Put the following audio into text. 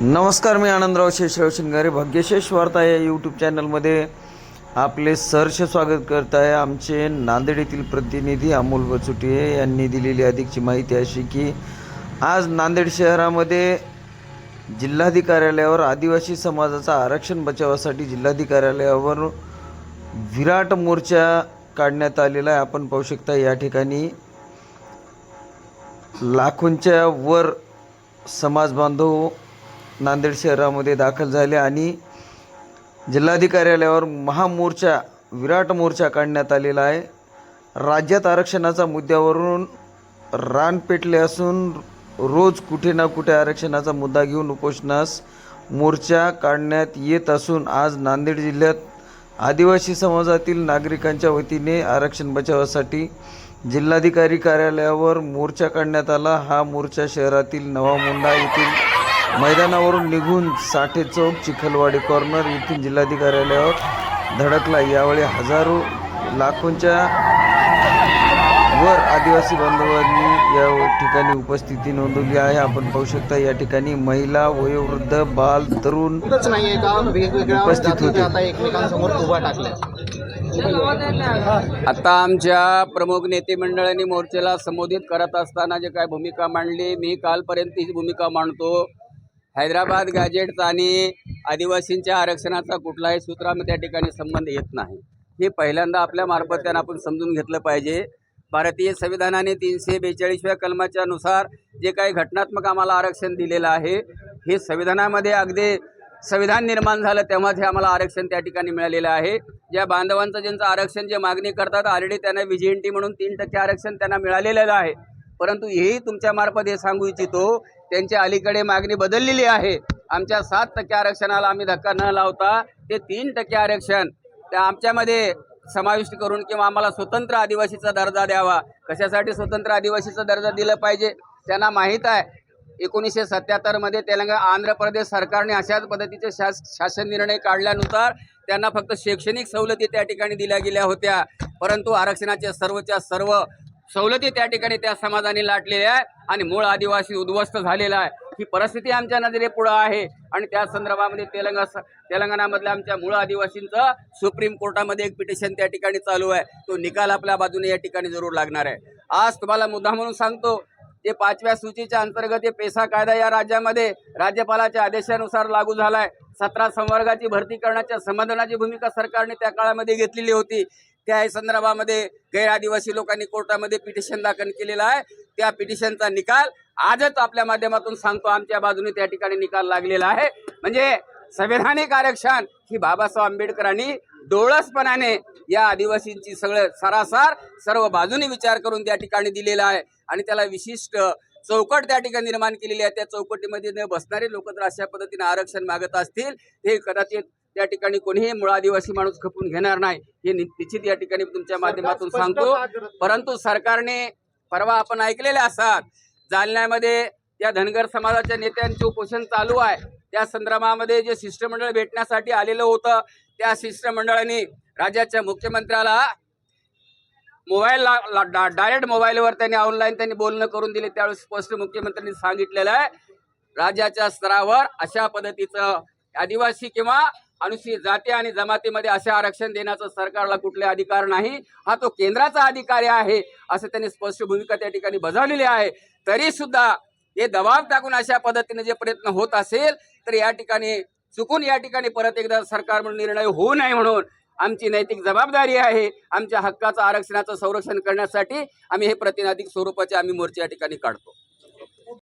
नमस्कार मी आनंदराव शेषराव शिंगारे. भाग्यशेष वार्ता या यूट्यूब चॅनलमध्ये आपले सहर्ष स्वागत करत आहे. आमचे नांदेड येथील प्रतिनिधी अमोल बचुटिये यांनी दिलेली अधिकची माहिती अशी की आज नांदेड शहरामध्ये जिल्हाधिकार्यालयावर आदिवासी समाजाचा आरक्षण बचावासाठी जिल्हाधिकार्यालयावर विराट मोर्चा काढण्यात आलेला आहे. आपण पाहू शकता या ठिकाणी लाखोंच्या वर समाज बांधव नांदेड शहरामध्ये दाखल झाले आणि जिल्हाधिकार्यालयावर महामोर्चा विराट मोर्चा काढण्यात आलेला आहे. राज्यात आरक्षणाचा मुद्द्यावरून रान पेटले असून रोज कुठे ना कुठे आरक्षणाचा मुद्दा घेऊन उपोषणास मोर्चा काढण्यात येत असून आज नांदेड जिल्ह्यात आदिवासी समाजातील नागरिकांच्या वतीने आरक्षण बचावासाठी जिल्हाधिकारी कार्यालयावर मोर्चा काढण्यात आला. हा मोर्चा शहरातील नवा मुंडा येथील मैदानावरून निघून साठे चौक चिखलवाडी कॉर्नर येथील जिल्हाधिकार्यालयावर धडकला. यावेळी हजारो लाखोंच्या वर आदिवासी बांधवांनी या ठिकाणी उपस्थिती नोंदवली आहे. आपण पाहू शकता या ठिकाणी महिला वयोवृद्ध बाल तरुण उपस्थित होते. आता एकमेकांसमोर उभा आता आमच्या प्रमुख नेते मंडळाने मोर्चाला संबोधित करत असताना जे काय भूमिका मांडली मी कालपर्यंत ही भूमिका मांडतो. हैदराबाद गॅजेट्स आणि आदिवासींच्या आरक्षणाचा कुठलाही सूत्रानं त्या ठिकाणी संबंध येत नाही. हे पहिल्यांदा आपल्या मार्फत त्यांना आपण समजून घेतलं पाहिजे. भारतीय संविधानाने तीनशे बेचाळीसव्या कलमाच्या नुसार जे काही घटनात्मक आम्हाला आरक्षण दिलेलं आहे हे संविधानामध्ये अगदी संविधान निर्माण झालं तेव्हाच हे आम्हाला आरक्षण त्या ठिकाणी मिळालेलं आहे. ज्या बांधवांचं ज्यांचं आरक्षण जे मागणी करतात ऑलरेडी त्यांना व्ही म्हणून तीन टक्के आरक्षण त्यांना मिळालेलं आहे. परंतु हेही तुमच्या मार्फत हे सांगू इच्छितो त्यांच्या अलीकडे मागणी बदललेली आहे. आमच्या सात टक्के आरक्षणाला आम्ही धक्का न लावता ते तीन टक्के आरक्षण त्या आमच्यामध्ये समाविष्ट करून किंवा आम्हाला स्वतंत्र आदिवासीचा दर्जा द्यावा. कशासाठी स्वतंत्र आदिवासीचा दर्जा दिलं पाहिजे त्यांना माहीत आहे. एकोणीसशे सत्याहत्तरमध्ये तेलंगणा आंध्र प्रदेश सरकारने अशाच पद्धतीचे शास शासन निर्णय काढल्यानुसार त्यांना फक्त शैक्षणिक सवलती त्या ठिकाणी दिल्या गेल्या होत्या. परंतु आरक्षणाच्या सर्वच्या सर्व सवलती त्या ठिकाणी त्या समाजाने लाटलेल्या आहे आणि मूळ आदिवासी उद्ध्वस्त झालेला आहे. ही परिस्थिती आमच्या नजरेपुढं आहे. आणि त्या संदर्भामध्ये तेलंगणा तेलंगणामधल्या आमच्या मूळ आदिवासींचं सुप्रीम कोर्टामध्ये एक पिटिशन त्या ठिकाणी चालू आहे. तो निकाल आपल्या बाजूने या ठिकाणी जरूर लागणार आहे. आज तुम्हाला मुद्दा म्हणून सांगतो जे पाचव्या सूचीच्या अंतर्गत हे पेसा कायदा या राज्यामध्ये राज्यपालाच्या आदेशानुसार लागू झालाय. सतरा संवर्गाची भरती करण्याच्या समाधानाची भूमिका सरकारने त्या काळामध्ये घेतलेली होती. त्या संदर्भामध्ये गैर आदिवासी लोकांनी कोर्टामध्ये पिटिशन दाखल केलेलं आहे. त्या पिटिशनचा निकाल आजच आपल्या माध्यमातून सांगतो. आमच्या बाजूने त्या ठिकाणी निकाल लागलेला आहे. म्हणजे संवैधानिक आरक्षण ही बाबासाहेब आंबेडकरांनी डोळसपणाने या आदिवासींची सगळं सरासार सर्व बाजूने विचार करून त्या ठिकाणी दिलेला आहे. आणि त्याला विशिष्ट चौकट त्या ठिकाणी निर्माण केलेली आहे. त्या चौकटीमध्ये न बसणारे लोक जर अशा पद्धतीने आरक्षण मागत असतील. हे कदाचित त्या ठिकाणी कोणीही मूळ आदिवासी माणूस खपून घेणार नाही. हे निश्चित या ठिकाणी तुमच्या माध्यमातून सांगतो. परंतु सरकारने परवा आपण ऐकलेले असाल जालन्यामध्ये या धनगर समाजाच्या नेत्यांचे उपोषण चालू आहे. त्या संदर्भामध्ये जे शिष्टमंडळ भेटण्यासाठी आलेलं होतं त्या शिष्टमंडळाने राज्याच्या मुख्यमंत्र्याला मोबाईल डायरेक्ट मोबाईलवर त्यांनी ऑनलाईन त्यांनी बोलणं करून दिले. त्यावेळेस स्पष्ट मुख्यमंत्र्यांनी सांगितलेलं आहे. राज्याच्या स्तरावर अशा पद्धतीचं आदिवासी किंवा अनुसूचित जाती आणि जमातीमध्ये असे आरक्षण देण्याचं सरकारला कुठले अधिकार नाही. हा तो केंद्राचा अधिकारी आहे असं त्यांनी स्पष्ट भूमिका त्या ठिकाणी बजावलेली आहे. तरी सुद्धा हे दबाव टाकून अशा पद्धतीने जे प्रयत्न होत असेल तर या ठिकाणी चुकून या ठिकाणी परत एकदा सरकार म्हणून निर्णय होऊ नये म्हणून आमची नैतिक जबाबदारी आहे. आमच्या हक्काचं आरक्षणाचं संरक्षण करण्यासाठी आम्ही हे प्रतिनाधिक स्वरूपाचे आम्ही मोर्चे या ठिकाणी काढतो.